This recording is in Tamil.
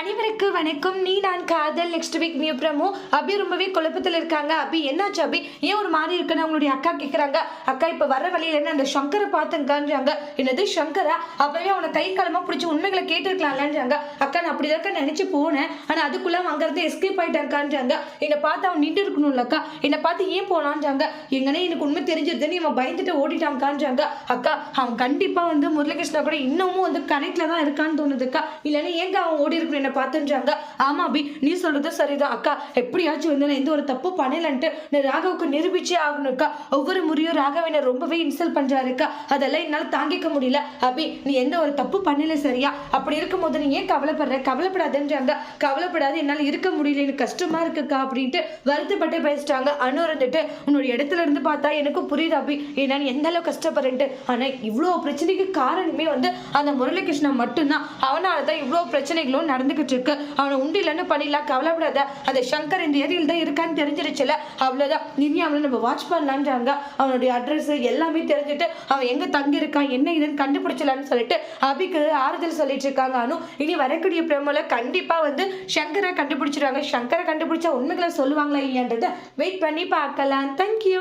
அனைவருக்கு வணக்கம். நீ நான் காதல். Next week new promo. Abhi ரொம்பவே குழப்பத்தில் இருக்காங்க. அபி என்னாச்சு அபி? ஏன் ஒரு மாதிரி இருக்குன்னு அவங்களுடைய அக்கா கேட்குறாங்க அக்கா இப்போ வர வழியில என்ன அந்த சங்கரை பார்த்துங்கான்றாங்க என்னது சங்கரா? அப்பவே அவனை கை காலமாக பிடிச்சி உண்மைகளை கேட்டுருக்கலாம்லன்றாங்க. அக்கா நான் அப்படி தான் நினச்சி போனேன். ஆனால் அதுக்குள்ளே அவன் அங்கேருந்து எஸ்கேப் ஆயிட்டாங்கான்றாங்க என்னை பார்த்து அவன் நின்று இருக்கணும்ல அக்கா. என்னை பார்த்து ஏன் போனான்றாங்க? எங்கன்னா எனக்கு உண்மை தெரிஞ்சிருதுன்னு இவன் பயந்துட்டு ஓடிட்டாங்கான்றாங்க அக்கா அவன் கண்டிப்பாக வந்து முரளிகிருஷ்ணா கூட இன்னமும் வந்து கனெக்டில் தான் இருக்கான்னு தோணுதுக்கா இல்லைன்னா ஏங்க அவன் ஓடி இருக்கணும்? என்னை பார்த்துன்றாங்க. ஆமா அபி நீ சொல்றது சரிதான் அக்கா. எப்படியாச்சும் வந்து நான் எந்த ஒரு தப்பு பண்ணலன்ட்டு நான் ராகவுக்கு நிரூபிச்சே ஆகணும்க்கா ஒவ்வொரு முறையும் ராகவ என்னை ரொம்பவே இன்சல்ட் பண்றாருக்கா அதெல்லாம் என்னால் தாங்கிக்க முடியல. அபி நீ எந்த ஒரு தப்பு பண்ணல சரியா? அப்படி இருக்கும்போது நீ ஏன் கவலைப்படுற? கவலைப்படாதுன்றாங்க. கவலைப்படாது என்னால் இருக்க முடியல. எனக்கு கஷ்டமா இருக்குக்கா அப்படின்ட்டு வருத்தப்பட்டு பேசிட்டாங்க. அனு இருந்துட்டு உன்னோட இடத்துல இருந்து பார்த்தா எனக்கு புரியுது அபி. ஏன்னா நீ எந்த அளவு கஷ்டப்படுறேன்ட்டு. ஆனா இவ்வளோ பிரச்சனைக்கு காரணமே வந்து அந்த முரளிகிருஷ்ணன் மட்டும்தான். அவனால தான் இவ்வளோ பிரச்சனைகளும் நடந்துகிட்டு இருக்கு அவனை உண்டு இல்லைன்னு பண்ணிடலாம் கவலைப்படாத. அந்த சங்கர் இந்த ஏரியில் தான் இருக்கான்னு தெரிஞ்சிருச்சுல அவ்வளோதான் இனி அவனை நம்ம வாட்ச் பண்ணலான்றாங்க. அவனுடைய அட்ரஸ் எல்லாமே தெரிஞ்சுட்டு அவன் எங்கே தங்கியிருக்கான் என்ன இதுன்னு கண்டுபிடிச்சலான்னு சொல்லிட்டு அபிக்கு ஆறுதல் சொல்லிட்டு இருக்காங்க அனு. இனி வரக்கூடிய பிரமோல கண்டிப்பாக வந்து சங்கரை கண்டுபிடிச்சிருவாங்க. சங்கரை கண்டுபிடிச்சா உண்மைகளை சொல்லுவாங்களா இல்லையான்றதை வெயிட் பண்ணி பார்க்கலாம். தேங்க்யூ